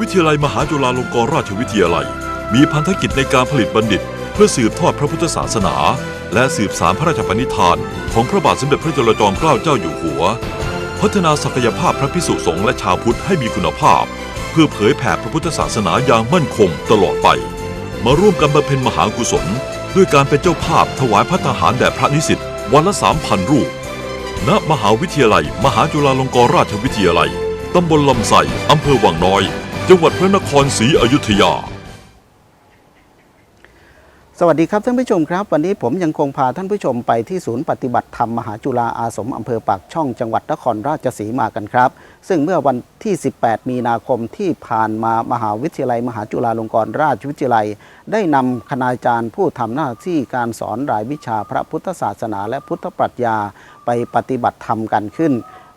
วิทยาลัยมหาจุฬาลงกรณราชวิทยาลัย มีพันธกิจในการผลิตบัณฑิต เพื่อสืบทอดพระพุทธศาสนา และสืบสารพระราชปณิธาน ของพระบาทสมเด็จพระจุลจอมเกล้าเจ้าอยู่หัว พัฒนาศักยภาพพระพิสุสงฆ์และชาวพุทธให้มีคุณภาพ เพื่อเผยแผ่พระพุทธศาสนาอย่างมั่นคงตลอดไป มาร่วมกันบำเพ็ญมหากุศล ด้วยการเป็นเจ้าภาพถวายพระทหารแด่พระนิสิตวันละสามพันรูปณมหาวิทยาลัย มหาจุฬาลงกรณราชวิทยาลัย ตำบลลำไส้อำเภอวังน้อย จังหวัดพระนครศรีอยุธยา สวัสดีครับท่านผู้ชมครับ วันนี้ผมยังคงพาท่านผู้ชมไปที่ศูนย์ปฏิบัติธรรมมหาจุฬาอาสมอำเภอปากช่องจังหวัดนครราชสีมากันครับ ซึ่งเมื่อวันที่ 18 มีนาคมที่ผ่านมามหาวิทยาลัย มหาจุฬาลงกรณราชวิทยาลัย ได้นำคณาจารย์ผู้ทำหน้าที่การสอนรายวิชาพระพุทธศาสนา และพุทธปรัชญาไปปฏิบัติธรรมกันขึ้น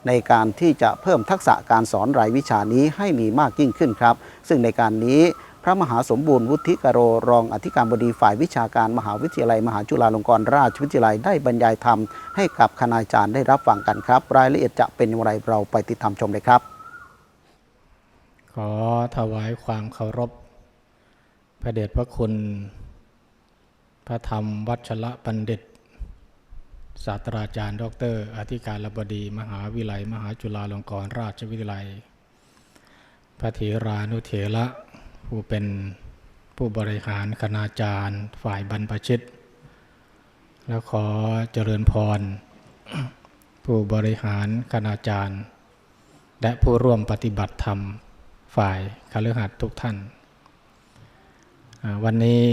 ในการที่จะเพิ่มทักษะการสอนรายวิชานี้ให้มีมากยิ่งขึ้นครับ ซึ่งในการนี้พระมหาสมบูรณ์วุฒิกโรรองอธิการบดีฝ่ายวิชาการมหาวิทยาลัย มหาจุฬาลงกรณราชวิทยาลัยได้บรรยายธรรมให้กับคณาจารย์ได้รับฟังกันครับ รายละเอียดจะเป็นอย่างไรเราไปติดตามชมเลยครับ ขอถวายความเคารพพระเดชพระคุณ พระธรรมวัชระบัณฑิต ศาสตราจารย์ดอกเตอรอธิการบดี มหาวิทยาลัยมหาจุฬาลงกรณราชวิทยาลัย พระเถรานุเถระผู้เป็นผู้บริหารคณาจารย์ ฝ่ายบรรพชิต แล้วขอเจริญพร ผู้บริหารคณาจารย์ และผู้ร่วมปฏิบัติธรรม ฝ่ายคฤหัสถ์ทุกท่าน วันนี้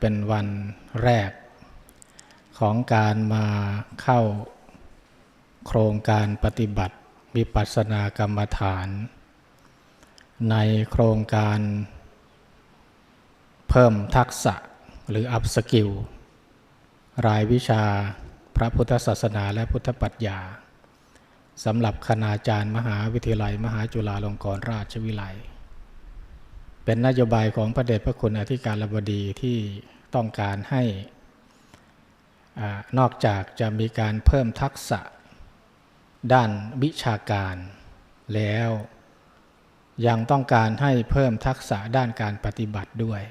เป็นวันแรก ของการมาเข้าโครงการปฏิบัติวิปัสสนากรรมฐาน ในโครงการเพิ่มทักษะหรืออัพสกิลรายวิชาพระพุทธศาสนาและพุทธปรัชญาสำหรับคณาจารย์มหาวิทยาลัย มหาจุฬาลงกรณราชวิไลยเป็นนโยบายของพระเดชพระคุณอธิการบดีที่ต้องการให้ นอกจากจะมีการเพิ่มทักษะ ด้านวิชาการ แล้วยังต้องการให้เพิ่มทักษะด้านการปฏิบัติด้วย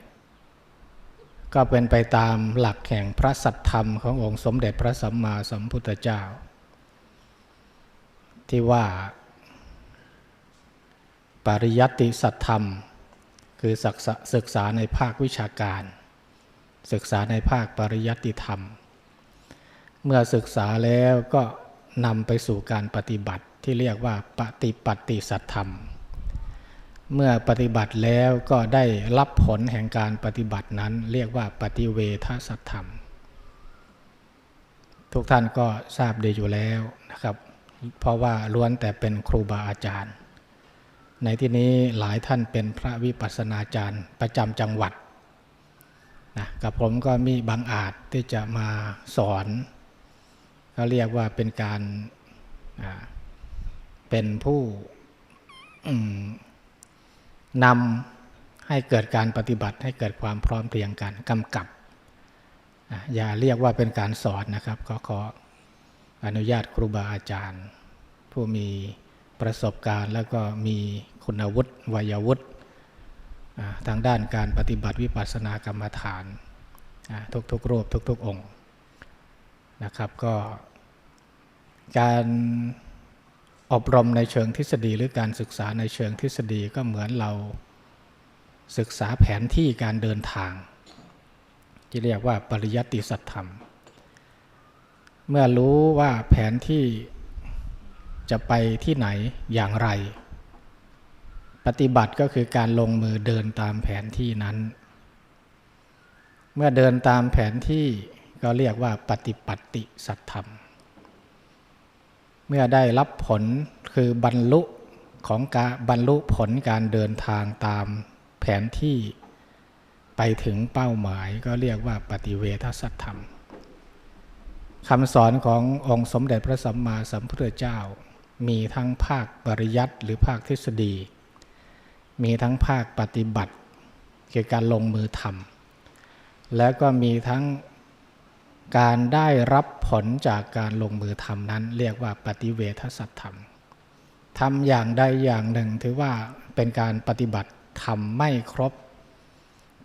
ก็เป็นไปตามหลักแห่งพระสัทธรรมขององค์สมเด็จพระสัมมาสัมพุทธเจ้า ที่ว่าปริยัติสัตธรรม คือศึกษาศึกษาในภาควิชาการ ศึกษาในภาคปริยัติธรรม เมื่อศึกษาแล้วก็นำไปสู่การปฏิบัติที่เรียกว่าปฏิปัติสัตธรรม เมื่อปฏิบัติแล้วก็ได้รับผลแห่งการปฏิบัตินั้น เรียกว่าปฏิเวทสัตธรรม ทุกท่านก็ทราบดีอยู่แล้วนะครับ เพราะว่าล้วนแต่เป็นครูบาอาจารย์ ในที่นี้หลายท่านเป็นพระวิปัสสนาจารย์ประจำจังหวัดนะกับผมก็มีบางอาจที่จะมาสอน เขาเรียกว่าเป็นการเป็นผู้นำให้เกิดการปฏิบัติให้เกิดความพร้อมเพรียงกันกำกับ อย่าเรียกว่าเป็นการสอนนะครับก็ขออนุญาตครูบาอาจารย์ ผู้มีประสบการณ์ แล้วก็มีคุณวุฒิวัยวุฒิทางด้านการปฏิบัติวิปัสสนากรรมฐานทุกๆรูปทุก ๆ องค์ นะครับก็การอบรมในเชิงทฤษฎีหรือการศึกษาในเชิงทฤษฎีก็เหมือนเราศึกษาแผนที่การเดินทาง ที่เรียกว่าปริยัติสัตธรรม เมื่อรู้ว่าแผนที่จะไปที่ไหนอย่างไร ปฏิบัติก็คือการลงมือเดินตามแผนที่นั้น เมื่อเดินตามแผนที่ ก็เรียกว่าปฏิปัติสัตธรรม เมื่อได้รับผลคือบรรลุของการบรรลุผลการเดินทางตามแผนที่ไปถึงเป้าหมายก็เรียกว่าปฏิเวทสัตธรรมคำสอนขององค์สมเด็จพระสัมมาสัมพุทธเจ้า มีทั้งภาคปริยัติหรือภาคทฤษฎี มีทั้งภาคปฏิบัติเกี่ยวกับการลงมือทำแล้วก็มีทั้ง การได้รับผลจากการลงมือทำนั้น เรียกว่าปฏิเวทสัตธรรมทำอย่างใดอย่างหนึ่งถือว่าเป็นการปฏิบัติทำไม่ครบ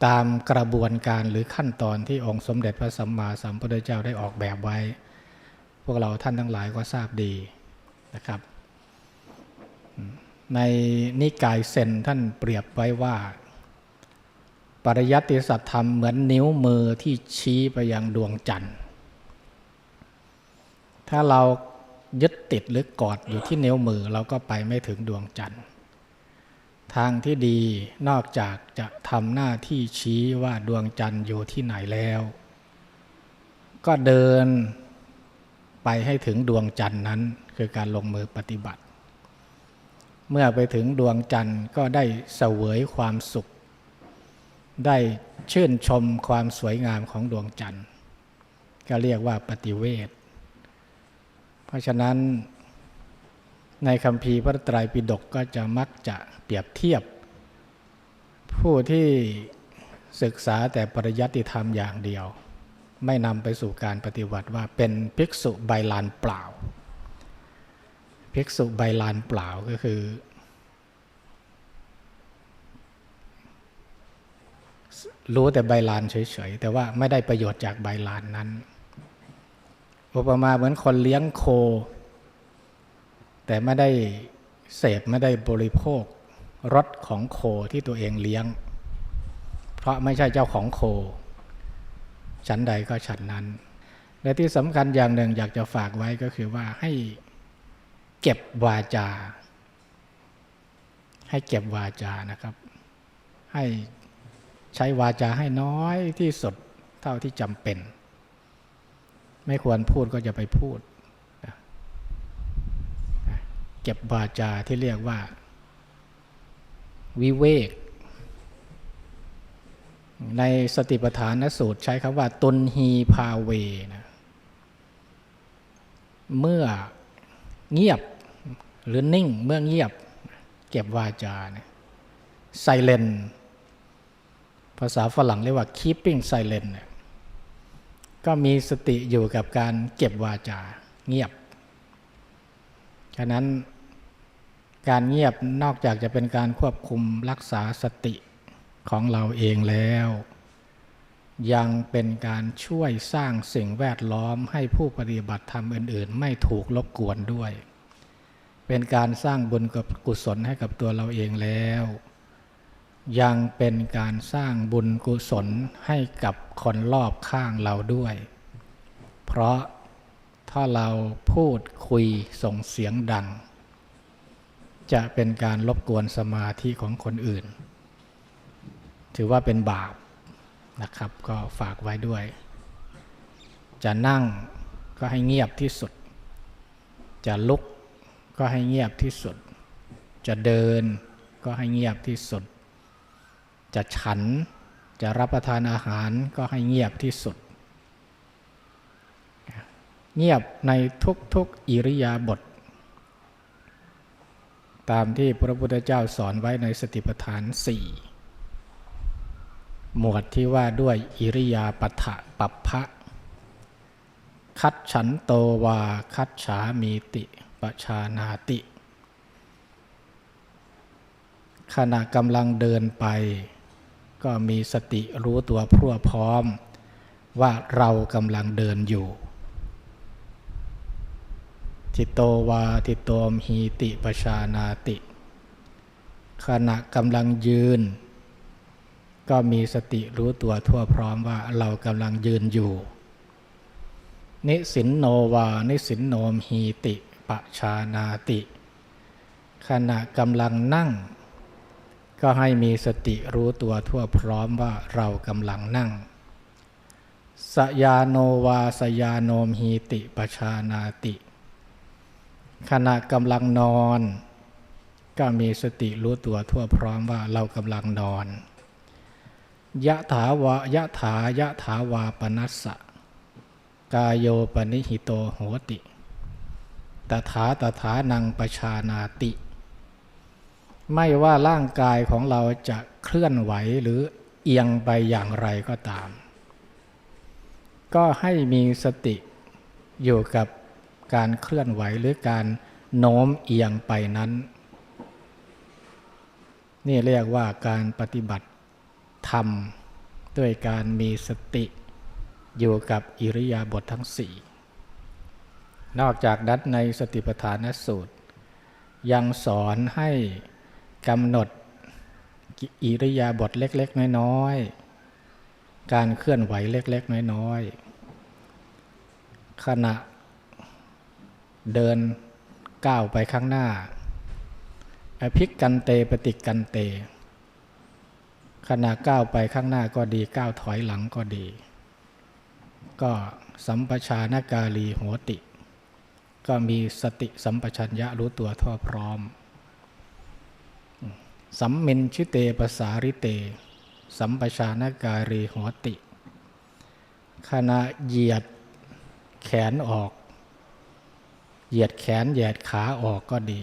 ตามกระบวนการหรือขั้นตอนที่องค์สมเด็จพระสัมมาสัมพุทธเจ้าได้ออกแบบไว้ พวกเราท่านทั้งหลายก็ทราบดีนะครับ ในนิกายเซนท่านเปรียบไว้ว่า ริยัติสัตธรรมเหมือนนิ้วมือที่ชี้ไปยังดวงจันทร์ ถ้าเรายึดติดหรือกอดอยู่ที่นิ้วมือเราก็ไปไม่ถึงดวงจันทร์ ทางที่ดีนอกจากจะทำหน้าที่ชี้ว่าดวงจันทร์อยู่ที่ไหนแล้ว ก็เดินไปให้ถึงดวงจันทร์นั้น คือการลงมือปฏิบัติ เมื่อไปถึงดวงจันทร์ก็ได้เสวยความสุข ได้ชื่นชมความสวยงามของดวงจันทร์ ก็เรียกว่าปฏิเวทเพราะฉะนั้นในคำพีพระไตรปิฎกก็จะมักจะเปรียบเทียบ ผู้ที่ศึกษาแต่ปริยัติธรรมอย่างเดียว ไม่นำไปสู่การปฏิบัติว่าเป็นภิกษุใบลานเปล่า ภิกษุใบลานเปล่าก็คือ รู้แต่ใบลานเฉยๆ แต่ว่าไม่ได้ประโยชน์จากใบลานนั้นอุปมาเหมือนคนเลี้ยงโค แต่ไม่ได้เสพไม่ได้บริโภครสของโคที่ตัวเองเลี้ยง เพราะไม่ใช่เจ้าของโคฉันใดก็ฉันนั้น และที่สำคัญอย่างหนึ่งอยากจะฝากไว้ก็คือว่าให้เก็บวาจา ให้เก็บวาจานะครับ ให้ ใช้วาจาให้น้อยที่สุดเท่าที่จำเป็น ไม่ควรพูดก็จะไปพูด เก็บวาจาที่เรียกว่า วิเวก ในสติปัฏฐานสูตรใช้คำว่าตุนฮีพาเวนะเมื่อเงียบหรือนิ่งเมื่อเงียบ เก็บวาจาไซเลน ภาษาฝรั่งเรียกว่า keeping silent เนี่ยก็มีสติอยู่กับการเก็บวาจาเงียบ ฉะนั้นการเงียบนอกจากจะเป็นการควบคุมรักษาสติของเราเองแล้ว ยังเป็นการช่วยสร้างสิ่งแวดล้อมให้ผู้ปฏิบัติธรรมอื่น ๆ ไม่ถูกรบกวนด้วย เป็นการสร้างบุญกับกุศลให้กับตัวเราเองแล้ว ยังเป็นการสร้างบุญกุศลให้กับคนรอบข้างเราด้วย เพราะถ้าเราพูดคุยส่งเสียงดัง จะเป็นการรบกวนสมาธิของคนอื่น ถือว่าเป็นบาปนะครับ ก็ฝากไว้ด้วย จะนั่งก็ให้เงียบที่สุด จะลุกก็ให้เงียบที่สุด จะเดินก็ให้เงียบที่สุด จะฉันจะรับประทานอาหารก็ให้เงียบที่สุด เงียบในทุกๆอิริยาบถตามที่พระพุทธเจ้าสอนไว้ในสติปัฏฐานสี่หมวดที่ว่าด้วยอิริยาปถะปัปพะ คัดฉันโตวา คัดฉามีติปชานาติ ขณะกำลังเดินไป ก็มีสติรู้ตัวพรั่วพร้อม ว่าเรากำลังเดินอยู่ทิตโตวาทิโตมหีติปชานาติ ขณะกำลังยืน ก็มีสติรู้ตัวทั่วพร้อมว่าเรากำลังยืนอยู่ นิสินโนวา นิสินโนมหีติปชานาติ ขณะกำลังนั่ง ก็ให้มีสติรู้ตัวทั่วพร้อมว่าเรากำลังนั่ง สยาโนวาสยาโนมหีติปชานาติ ขณะกำลังนอน ก็มีสติรู้ตัวทั่วพร้อมว่าเรากำลังนอน ยะถาวะยะถายะถาวาปนัสสะ กายโยปนิหิโตโหติ ตถาตถานังปชานาติ ไม่ว่าร่างกายของเราจะเคลื่อนไหวหรือเอียงไปอย่างไรก็ตาม ก็ให้มีสติอยู่กับการเคลื่อนไหวหรือการโน้มเอียงไปนั้น นี่เรียกว่าการปฏิบัติธรรมด้วยการมีสติอยู่กับอิริยาบถททั้งสี่นอกจากนั้นในสติปัฏฐานสูตร ยังสอนให้ กำหนดอิริยาบถเล็ก ๆ น้อยๆ การเคลื่อนไหวเล็ก ๆ น้อยๆ ขณะเดินก้าวไปข้างหน้าอภิกกันเตปฏิกันเต ขณะก้าวไปข้างหน้าก็ดีก้าวถอยหลังก็ดี ก็สัมปชานกาลีโหติ ก็มีสติสัมปชัญญะรู้ตัวทั่วพร้อม สัมมินชิเตปสาริเต สัมปชานการีโหติ ขณะเหยียดแขนออก เหยียดแขนเหยียดขาออกก็ดี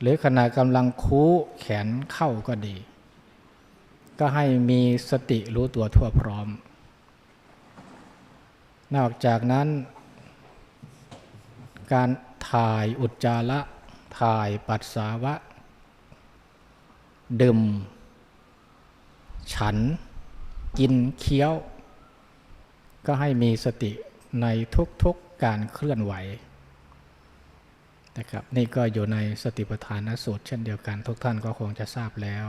หรือขณะกำลังคู้แขนเข้าก็ดี ก็ให้มีสติรู้ตัวทั่วพร้อม นอกจากนั้น การถ่ายอุจจาระถ่ายปัสสาวะ ดื่ม ฉัน กินเคี้ยว ก็ให้มีสติในทุกๆการเคลื่อนไหวนะครับนี่ก็อยู่ในสติปัฏฐานสูตร เช่นเดียวกันทุกท่านก็คงจะทราบแล้ว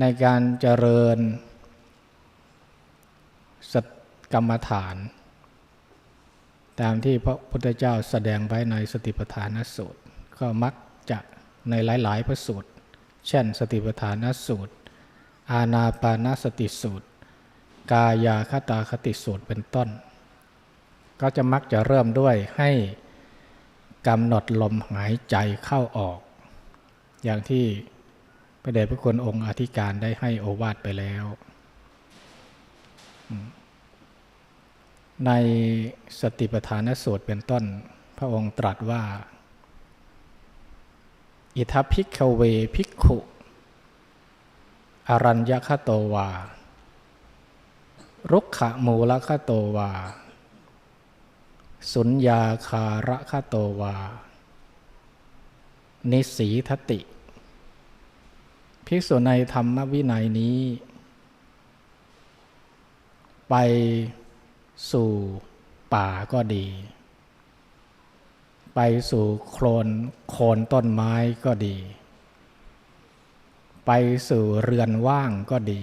ในการเจริญสตกรรมฐาน ตามที่พระพุทธเจ้าแสดงไว้ในสติปัฏฐานสูตร ก็มัก ในหลาย ๆ พระสูตร เช่น สติปัฏฐานสูตร อาณาปานสติสูตร กายาคตาคติสูตรเป็นต้น ก็จะมักจะเริ่มด้วยให้กำหนดลมหายใจเข้าออก อย่างที่พระเดชพระคุณองค์อธิการได้ให้โอวาทไปแล้ว ในสติปัฏฐานสูตรเป็นต้น พระองค์ตรัสว่า อิทัพิกเวภิกขุ อรัญญคโตวา รุกขมูลคโตวา สุญญาคาระคโตวา นิสีทติ ภิกษุในธรรมวินัยนี้ ไปสู่ป่าก็ดี ไปสู่โคลนโคนต้นไม้ก็ดี ไปสู่เรือนว่างก็ดี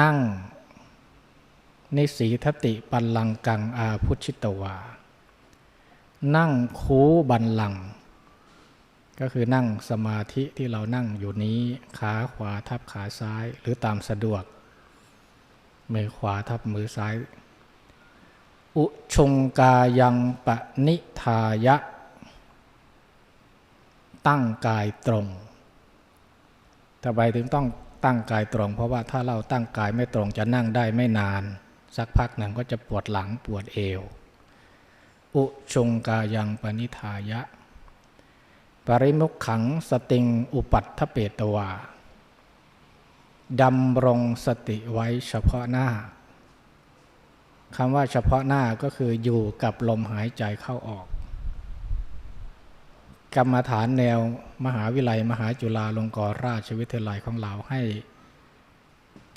นั่ง นิสีทติปัลลังกังอาพุชิตวา นั่งคูบันลัง ก็คือนั่งสมาธิที่เรานั่งอยู่นี้ขาขวาทับขาซ้ายหรือตามสะดวกมือขวาทับมือซ้าย อุชงกายังปะนิทายะ ตั้งกายตรงทำไมถึงต้องตั้งกายตรง เพราะว่าถ้าเราตั้งกายไม่ตรงจะนั่งได้ไม่นาน สักพักหนึ่งก็จะปวดหลังปวดเอว อุชงกายังปณิทายะ ปริมุขขังสติงอุปัตถเปตวาดำรงสติไว้เฉพาะหน้า คำว่าเฉพาะหน้าก็คืออยู่กับลมหายใจเข้าออก กรรมฐานแนวมหาวิทยาลัยมหาจุฬาลงกรณราชวิทยาลัยของเราให้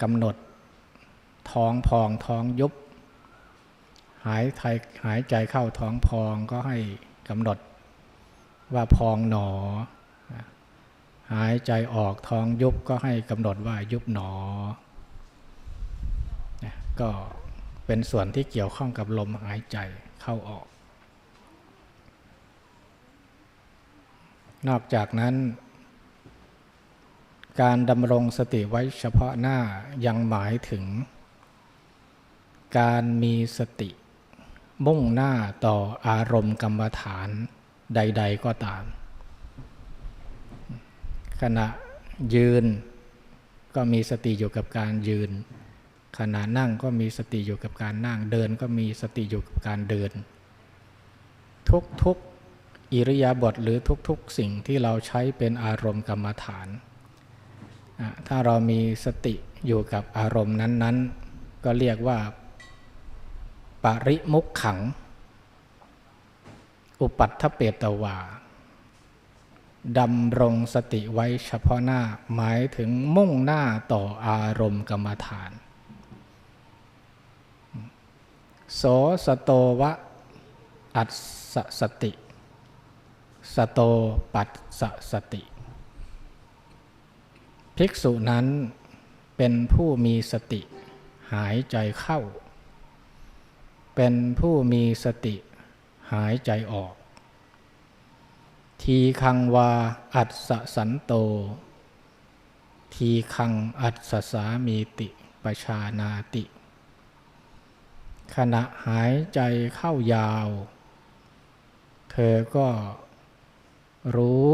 กำหนดท้องพองท้องยุบหายใจหายใจเข้าท้องพองก็ให้กำหนดว่าพองหนอ หายใจออกท้องยุบก็ให้กำหนดว่ายุบหนอก็ เป็นส่วนที่เกี่ยวข้องกับลมหายใจเข้าออก นอกจากนั้น การดำรงสติไว้เฉพาะหน้ายังหมายถึง การมีสติ มุ่งหน้าต่ออารมณ์กรรมฐานใด ๆ ก็ตาม ขณะยืนก็มีสติอยู่กับการยืน ขณะนั่งก็มีสติอยู่กับการนั่ง เดินก็มีสติอยู่กับการเดิน ทุกๆอิริยาบถหรือทุกๆ สิ่งที่เราใช้เป็นอารมณ์กรรมฐาน ถ้าเรามีสติอยู่กับอารมณ์นั้นๆ ก็เรียกว่า ปริมุขขัง อุปัฏฐเปตวาดำรงสติไว้เฉพาะหน้าหมายถึงมุ่งหน้าต่ออารมณ์กรรมฐาน โสสโตวะ อัสสสติ สโตปัสสสติ ภิกษุนั้นเป็นผู้มีสติ หายใจเข้า เป็นผู้มีสติ หายใจออก ทีคังวาอัสสสันโต ทีคังอัสสสามีติปชานาติ ขณะหายใจเข้ายาว เธอก็รู้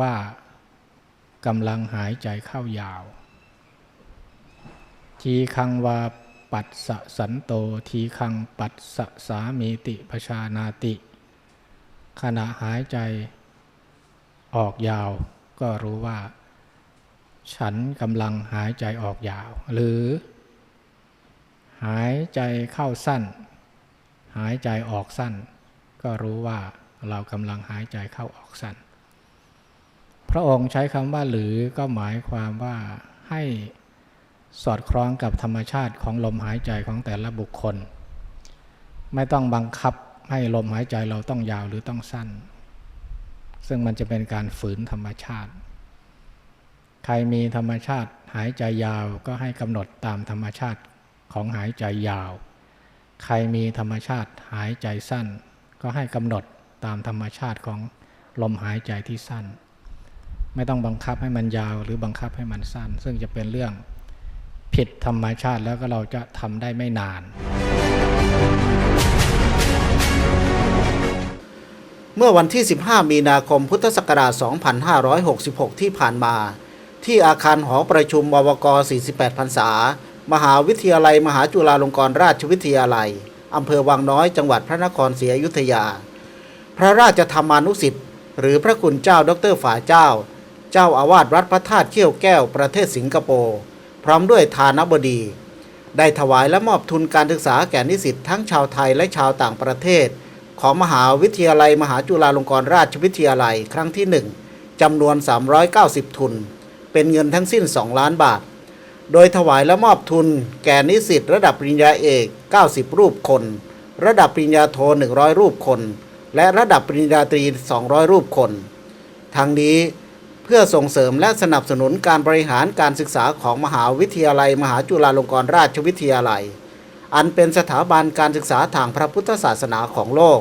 ว่ากำลังหายใจเข้ายาว ทีคังวาปัสสะสันโตทีคังปัสสะสามีติปชานาติ ขณะหายใจออกยาว ก็รู้ว่า ฉันกำลังหายใจออกยาว หรือ หายใจเข้าสั้น หายใจออกสั้น ก็รู้ว่าเรากำลังหายใจเข้าออกสั้น พระองค์ใช้คำว่าหรือก็หมายความว่าให้สอดคล้องกับธรรมชาติของลมหายใจของแต่ละบุคคล ไม่ต้องบังคับให้ลมหายใจเราต้องยาวหรือต้องสั้น ซึ่งมันจะเป็นการฝืนธรรมชาติ ใครมีธรรมชาติหายใจยาวก็ให้กำหนดตามธรรมชาติ ของหายใจยาว ใครมีธรรมชาติหายใจสั้น ก็ให้กำหนดตามธรรมชาติของลมหายใจที่สั้น ไม่ต้องบังคับให้มันยาวหรือบังคับให้มันสั้น ซึ่งจะเป็นเรื่องผิดธรรมชาติแล้วก็เราจะทำได้ไม่นาน เมื่อวันที่ 15 มีนาคมพุทธศักราช 2566 ที่ผ่านมา ที่อาคารหอประชุมบวก 48 พรรษา มหาวิทยาลัย มหาจุฬาลงกรณราชวิทยาลัยอำเภอวังน้อยจังหวัดพระนครศรีอยุธยา พระราชธรรมานุสิทธิ์หรือพระคุณเจ้าดรฝ่าเจ้า เจ้าอาวาสวัดพระธาตุเขี้ยวแก้วประเทศสิงคโปร์พร้อมด้วยทานบดี ได้ถวายและมอบทุนการศึกษาแก่นิสิตทั้งชาวไทยและชาวต่างประเทศ ของมหาวิทยาลัย มหาจุฬาลงกรณราชวิทยาลัยครั้งที่ 1จำนวน 390 ทุน เป็นเงินทั้งสิ้น 2 ล้านบาท โดยถวายและมอบทุนแก่นิสิตระดับปริญญาเอก 90 รูปคน ระดับปริญญาโท 100 รูปคน และระดับปริญญาตรี 200 รูปคน ทั้งนี้เพื่อส่งเสริมและสนับสนุนการบริหารการศึกษาของมหาวิทยาลัย มหาจุฬาลงกรณราชวิทยาลัย อันเป็นสถาบันการศึกษาทางพระพุทธศาสนาของโลก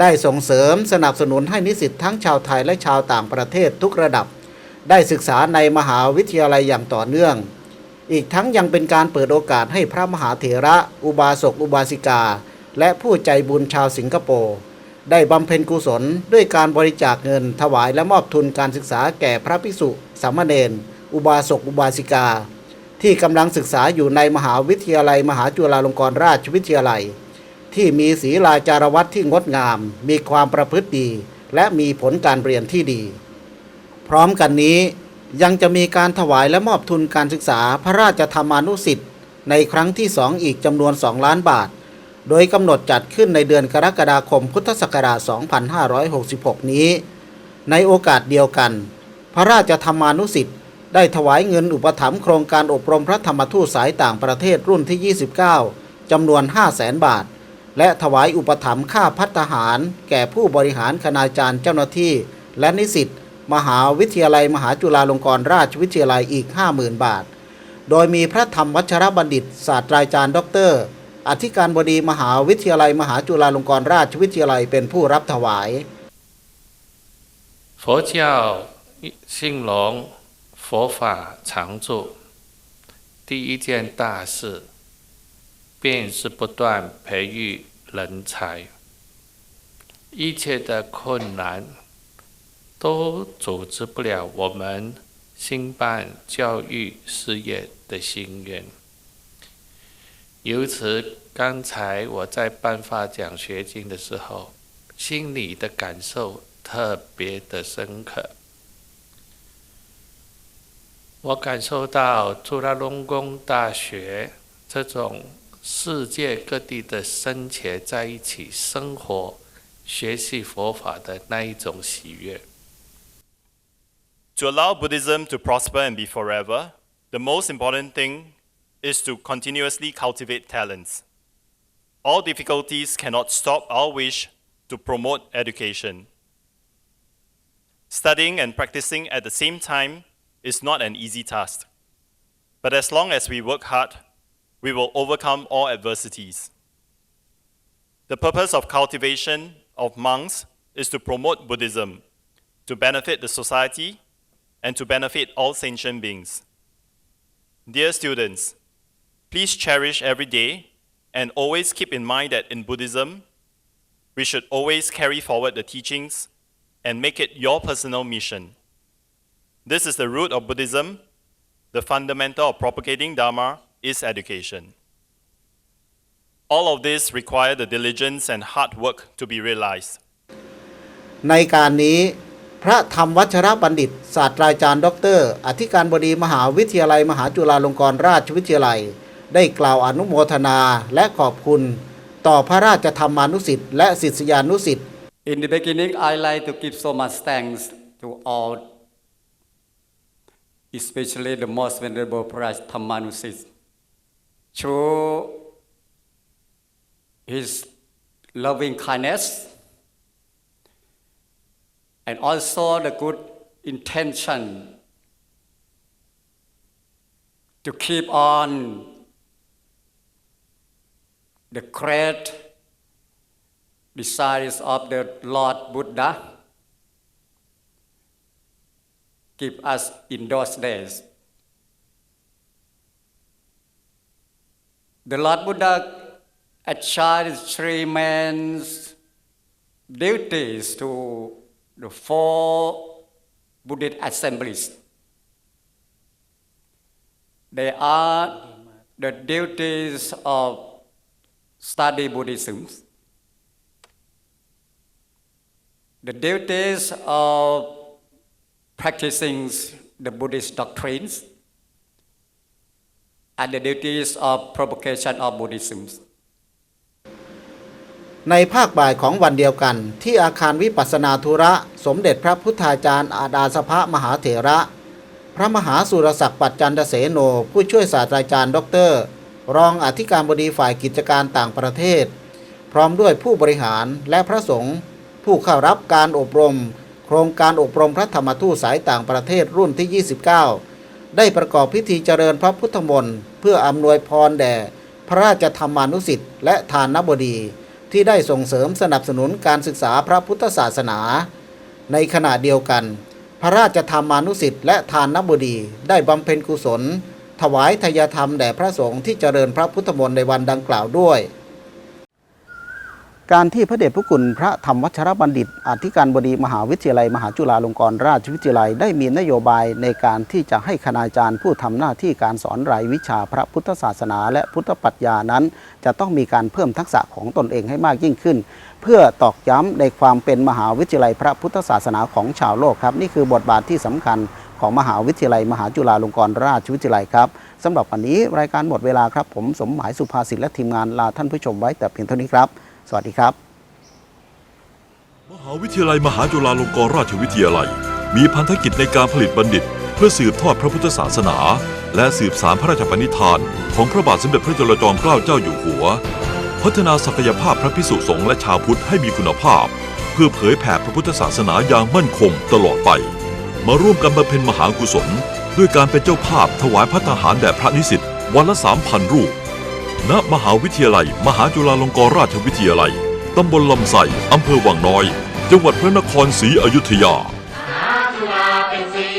ได้ส่งเสริมสนับสนุนให้นิสิตทั้งชาวไทยและชาวต่างประเทศทุกระดับ ได้ศึกษาในมหาวิทยาลัยอย่างต่อเนื่อง อีกทั้งยังเป็นการเปิดโอกาสให้พระมหาเถระ อุบาสกอุบาสิกา และผู้ใจบุญชาวสิงคโปร์ได้บำเพ็ญกุศลด้วยการบริจาคเงินถวายและมอบทุนการศึกษาแก่พระภิกษุสามเณรอุบาสกอุบาสิกา ที่กำลังศึกษาอยู่ในมหาวิทยาลัย มหาจุฬาลงกรณราชวิทยาลัย ที่มีศีลาจารวัตที่งดงาม มีความประพฤติดี และมีผลการเรียนที่ดี พร้อมกันนี้ ยังจะมีการถวายและมอบทุนการศึกษาพระราชธรรมานุสิทธิ์ในครั้งที่สองอีกจำนวน 2 ล้านบาท โดยกำหนดจัดขึ้นในเดือนกรกฎาคมพุทธศักราช 2566 นี้ ในโอกาสเดียวกัน พระราชธรรมานุสิทธิ์ได้ถวายเงินอุปถัมภ์โครงการอบรมพระธรรมทูตสายต่างประเทศรุ่นที่ 29 จำนวน 5 0 0แสนบาท และถวายอุปถัมภ์ค่าพัฒหาร แก่ผู้บริหารคณาจารย์เจ้าหน้าที่ และนิสิต มหาวิทยาลัย มหาจุฬาลงกรณราชวิทยาลัยอีก 50,000 บาท โดยมีพระธรรมวัชรบัณฑิต ศาสตราจารย์ด็อกเตอร์อธิการบดีมหาวิทยาลัย มหาจุฬาลงกรณราชวิทยาลัยเป็นผู้รับถวาย 佛教兴隆，佛法常住。第一件大事，必 便是不断培育人才，一切的困难 都阻止不了我们兴办教育事业的心愿。由此，刚才我在颁发奖学金的时候，心里的感受特别的深刻。我感受到朱拉隆功大学这种世界各地的僧伽在一起生活、学习佛法的那一种喜悦。To allow Buddhism to prosper and be forever, the most important thing is to continuously cultivate talents. All difficulties cannot stop our wish to promote education. Studying and practicing at the same time is not an easy task. But as long as we work hard, we will overcome all adversities. The purpose of cultivation of monks is to promote Buddhism, to benefit the society, and to benefit all sentient beings. Dear students, please cherish every day and always keep in mind that in Buddhism, we should always carry forward the teachings and make it your personal mission. This is the root of Buddhism. The fundamental of propagating Dharma is education. All of this require the diligence and hard work to be realized. ในการนี้ พระธรรมวัชรบัณฑิต ศาสตราจารย์ด็อกเตอร์อธิการบดีมหาวิทยาลัย มหาจุฬาลงกรณราชวิทยาลัย ได้กล่าวอนุโมทนาและขอบคุณ ต่อพระราชธรรมานุสิทธิ์และศิษยานุสิทธิ์ In the beginning, I like to give so much thanks to all, especially the most venerable Praj Thammanusit, through his loving kindness and also the good intention to keep on the great desires of the Lord Buddha give us in those days. The Lord Buddha assigned three main duties to the four Buddhist assemblies. They are the duties of study Buddhism, the duties of practicing the Buddhist doctrines, and the duties of propagation of Buddhism. ในภาคบ่ายของวันเดียวกัน ที่อาคารวิปัสนาธุระ สมเด็จพระพุทธาจารย์อาดาสภะมหาเถระ พระมหาสุรศักดิ์ปัจจันทเสโน ผู้ช่วยศาสตราจารย์ด็อกเตอร์ รองอธิการบดีฝ่ายกิจการต่างประเทศ พร้อมด้วยผู้บริหารและพระสงฆ์ผู้เข้ารับการอบรม โครงการอบรมพระธรรมทูตสายต่างประเทศรุ่นที่ 29 ได้ประกอบพิธีเจริญพระพุทธมนต์เพื่ออำนวยพรแด่ พระราชธรรมานุสิทธิ์และทานบดี ที่ได้ส่งเสริมสนับสนุนการศึกษาพระพุทธศาสนา ในขณะเดียวกัน พระราชธรรมานุสิทธิ์และทานนบุดีได้บำเพ็ญกุศล ถวายทายธรรมแด่พระสงฆ์ที่เจริญพระพุทธมนต์ในวันดังกล่าวด้วย การที่พระเดชพระคุณพระธรรมวัชรบัณฑิต อธิการบดีมหาวิทยาลัย มหาจุฬาลงกรณราชวิทยาลัยได้มีนโยบายในการที่จะให้คณาจารย์ผู้ทำหน้าที่การสอนรายวิชาพระพุทธศาสนา และพุทธปรัชญานั้น จะต้องมีการเพิ่มทักษะของตนเองให้มากยิ่งขึ้น เพื่อตอกย้ำในความเป็นมหาวิทยาลัยพระพุทธศาสนาของชาวโลกครับ นี่คือบทบาทที่สำคัญของมหาวิทยาลัย มหาจุฬาลงกรณราชวิทยาลัยครับสำหรับวันนี้รายการหมดเวลาครับ ผมสมหมายสุภาษิตและทีมงานลาท่านผู้ชมไว้แต่เพียงเท่านี้ครับ สวัสดีครับ มหาวิทยาลัยมหาจุฬาลงกรณราชวิทยาลัย มีพันธกิจในการผลิตบัณฑิต เพื่อสืบทอดพระพุทธศาสนา และสืบสารพระราชปณิธาน ของพระบาทสมเด็จพระจุลจอมเกล้าเจ้าอยู่หัว พัฒนาศักยภาพพระพิสุสงฆ์และชาวพุทธให้มีคุณภาพ เพื่อเผยแผ่พระพุทธศาสนาอย่างมั่นคงตลอดไป มาร่วมกันบำเพ็ญมหากุศล ด้วยการเป็นเจ้าภาพถวายพระทหารแด่พระนิสิตวันละสามพันรูป ณมหาวิทยาลัย มหาจุฬาลงกรณราชวิทยาลัย ตำบลลำไส้อำเภอวังน้อย จังหวัดพระนครศรีอยุธยา หาจุฬาเป็นสี